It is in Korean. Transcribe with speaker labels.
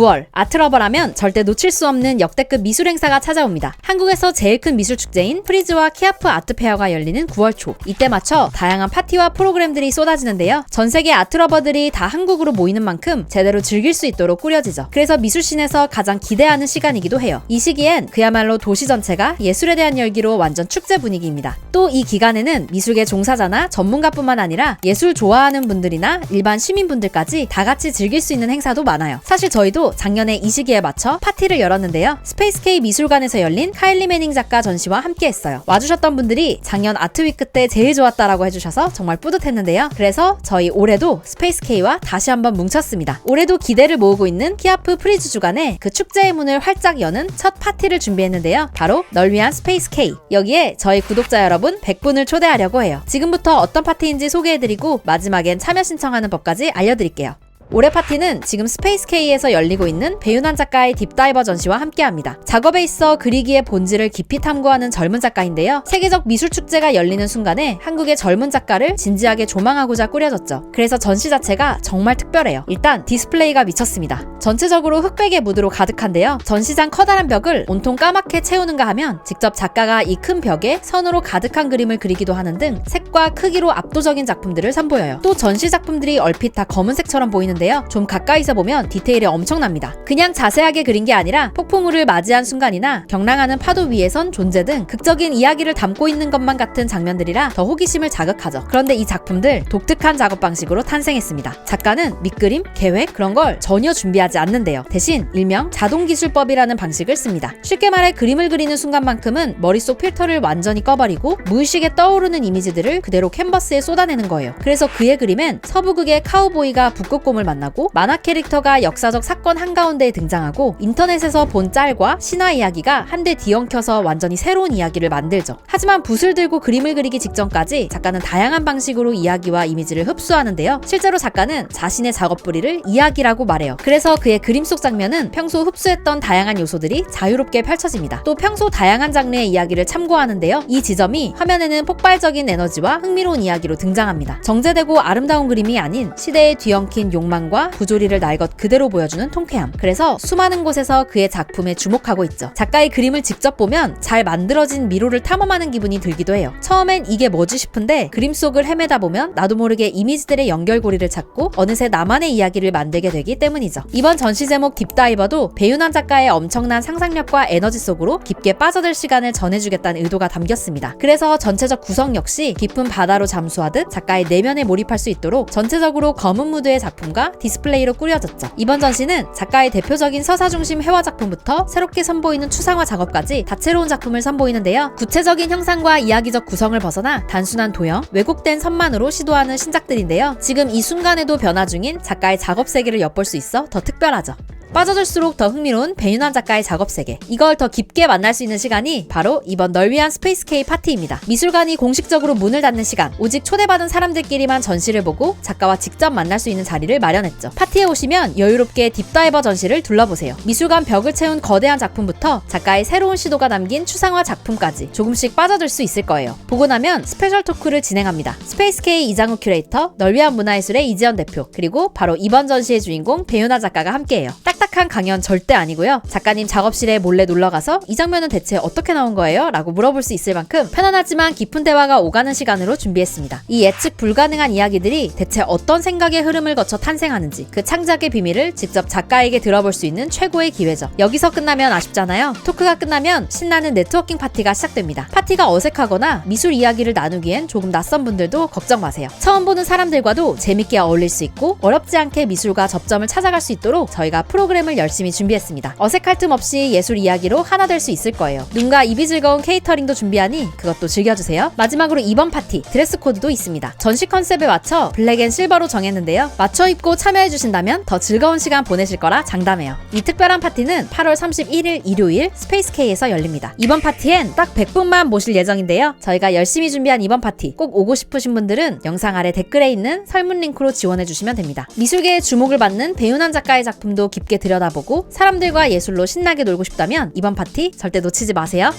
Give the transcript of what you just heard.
Speaker 1: 9월 아트러버라면 절대 놓칠 수 없는 역대급 미술 행사가 찾아옵니다. 한국에서 제일 큰 미술 축제인 프리즈와 키아프 아트페어가 열리는 9월 초. 이때 맞춰 다양한 파티와 프로그램들이 쏟아지는데요. 전 세계 아트러버들이 다 한국으로 모이는 만큼 제대로 즐길 수 있도록 꾸려지죠. 그래서 미술씬에서 가장 기대하는 시간이기도 해요. 이 시기엔 그야말로 도시 전체가 예술에 대한 열기로 완전 축제 분위기입니다. 또 이 기간에는 미술계 종사자나 전문가뿐만 아니라 예술 좋아하는 분들이나 일반 시민분들까지 다 같이 즐길 수 있는 행사도 많아요. 사실 저희도 작년에 이 시기에 맞춰 파티를 열었는데요. 스페이스 K 미술관에서 열린 카일리 매닝 작가 전시와 함께 했어요. 와주셨던 분들이 작년 아트위크 때 제일 좋았다라고 해주셔서 정말 뿌듯했는데요. 그래서 저희 올해도 스페이스 K와 다시 한번 뭉쳤습니다. 올해도 기대를 모으고 있는 키아프 프리즈 주간에 그 축제의 문을 활짝 여는 첫 파티를 준비했는데요. 바로 널 위한 스페이스 K. 여기에 저희 구독자 여러분 100분을 초대하려고 해요. 지금부터 어떤 파티인지 소개해드리고 마지막엔 참여 신청하는 법까지 알려드릴게요. 올해 파티는 지금 스페이스 K에서 열리고 있는 배윤환 작가의 딥다이버 전시와 함께합니다. 작업에 있어 그리기의 본질을 깊이 탐구하는 젊은 작가인데요. 세계적 미술 축제가 열리는 순간에 한국의 젊은 작가를 진지하게 조망하고자 꾸려졌죠. 그래서 전시 자체가 정말 특별해요. 일단 디스플레이가 미쳤습니다. 전체적으로 흑백의 무드로 가득한데요. 전시장 커다란 벽을 온통 까맣게 채우는가 하면 직접 작가가 이 큰 벽에 선으로 가득한 그림을 그리기도 하는 등 색과 크기로 압도적인 작품들을 선보여요. 또 전시 작품들이 얼핏 다 검은색처럼 보이는 데요. 좀 가까이서 보면 디테일이 엄청납니다. 그냥 자세하게 그린 게 아니라 폭풍우를 맞이한 순간이나 경랑하는 파도 위에선 존재 등 극적인 이야기를 담고 있는 것만 같은 장면들이라 더 호기심을 자극하죠. 그런데 이 작품들 독특한 작업 방식으로 탄생했습니다. 작가는 밑그림, 계획 그런 걸 전혀 준비하지 않는데요. 대신 일명 자동 기술법이라는 방식을 씁니다. 쉽게 말해 그림을 그리는 순간만큼은 머릿속 필터를 완전히 꺼버리고 무의식에 떠오르는 이미지들을 그대로 캔버스에 쏟아내는 거예요. 그래서 그의 그림엔 서부극의 카우보이가 북극곰을 만나고 만화 캐릭터가 역사적 사건 한가운데에 등장하고 인터넷에서 본 짤과 신화 이야기가 한데 뒤엉켜서 완전히 새로운 이야기를 만들죠. 하지만 붓을 들고 그림을 그리기 직전까지 작가는 다양한 방식으로 이야기와 이미지를 흡수하는데요. 실제로 작가는 자신의 작업 뿌리를 이야기라고 말해요. 그래서 그의 그림 속 장면은 평소 흡수했던 다양한 요소들이 자유롭게 펼쳐집니다. 또 평소 다양한 장르의 이야기를 참고하는데요. 이 지점이 화면에는 폭발적인 에너지와 흥미로운 이야기로 등장합니다. 정제되고 아름다운 그림이 아닌 시대에 뒤엉킨 욕망 과 부조리를 날 것 그대로 보여주는 통쾌함. 그래서 수많은 곳에서 그의 작품에 주목하고 있죠. 작가의 그림을 직접 보면 잘 만들어진 미로를 탐험하는 기분이 들기도 해요. 처음엔 이게 뭐지 싶은데 그림 속을 헤매다 보면 나도 모르게 이미지들의 연결고리를 찾고 어느새 나만의 이야기를 만들게 되기 때문이죠. 이번 전시 제목 딥다이버도 배윤환 작가의 엄청난 상상력과 에너지 속으로 깊게 빠져들 시간을 전해주겠다는 의도가 담겼습니다. 그래서 전체적 구성 역시 깊은 바다로 잠수하듯 작가의 내면에 몰입할 수 있도록 전체적으로 검은 무드의 작품과 디스플레이로 꾸려졌죠. 이번 전시는 작가의 대표적인 서사 중심 회화 작품부터 새롭게 선보이는 추상화 작업까지 다채로운 작품을 선보이는데요. 구체적인 형상과 이야기적 구성을 벗어나 단순한 도형, 왜곡된 선만으로 시도하는 신작들인데요. 지금 이 순간에도 변화 중인 작가의 작업 세계를 엿볼 수 있어 더 특별하죠. 빠져들수록 더 흥미로운 배윤환 작가의 작업 세계. 이걸 더 깊게 만날 수 있는 시간이 바로 이번 널 위한 스페이스 K 파티입니다. 미술관이 공식적으로 문을 닫는 시간, 오직 초대받은 사람들끼리만 전시를 보고 작가와 직접 만날 수 있는 자리를 마련했죠. 파티에 오시면 여유롭게 딥다이버 전시를 둘러보세요. 미술관 벽을 채운 거대한 작품부터 작가의 새로운 시도가 담긴 추상화 작품까지 조금씩 빠져들 수 있을 거예요. 보고 나면 스페셜 토크를 진행합니다. 스페이스 K 이장우 큐레이터, 널 위한 문화예술의 이지연 대표, 그리고 바로 이번 전시의 주인공 배윤아 작가가 함께해요. 딱 딱한 강연 절대 아니고요. 작가님 작업실에 몰래 놀러가서 이 장면은 대체 어떻게 나온 거예요? 라고 물어볼 수 있을 만큼 편안하지만 깊은 대화가 오가는 시간으로 준비했습니다. 이 예측 불가능한 이야기들이 대체 어떤 생각의 흐름을 거쳐 탄생하는지 그 창작의 비밀을 직접 작가에게 들어볼 수 있는 최고의 기회죠. 여기서 끝나면 아쉽잖아요. 토크가 끝나면 신나는 네트워킹 파티가 시작됩니다. 파티가 어색하거나 미술 이야기를 나누기엔 조금 낯선 분들도 걱정 마세요. 처음 보는 사람들과도 재밌게 어울릴 수 있고 어렵지 않게 미술과 접점을 찾아갈 수 있도록 저희가 프로그램 을 열심히 준비했습니다. 어색할 틈 없이 예술 이야기로 하나 될 수 있을 거예요. 눈과 입이 즐거운 케이터링도 준비하니 그것도 즐겨주세요. 마지막으로 이번 파티 드레스 코드도 있습니다. 전시 컨셉에 맞춰 블랙 앤 실버로 정했는데요. 맞춰 입고 참여해주신다면 더 즐거운 시간 보내실 거라 장담해요. 이 특별한 파티는 8월 31일 일요일 스페이스 K에서 열립니다. 이번 파티엔 딱 100분만 모실 예정인데요. 저희가 열심히 준비한 이번 파티 꼭 오고 싶으신 분들은 영상 아래 댓글에 있는 설문 링크로 지원해주시면 됩니다. 미술계의 주목을 받는 배윤환 작가의 작품도 깊게 들여다보고 사람들과 예술로 신나게 놀고 싶다면 이번 파티 절대 놓치지 마세요.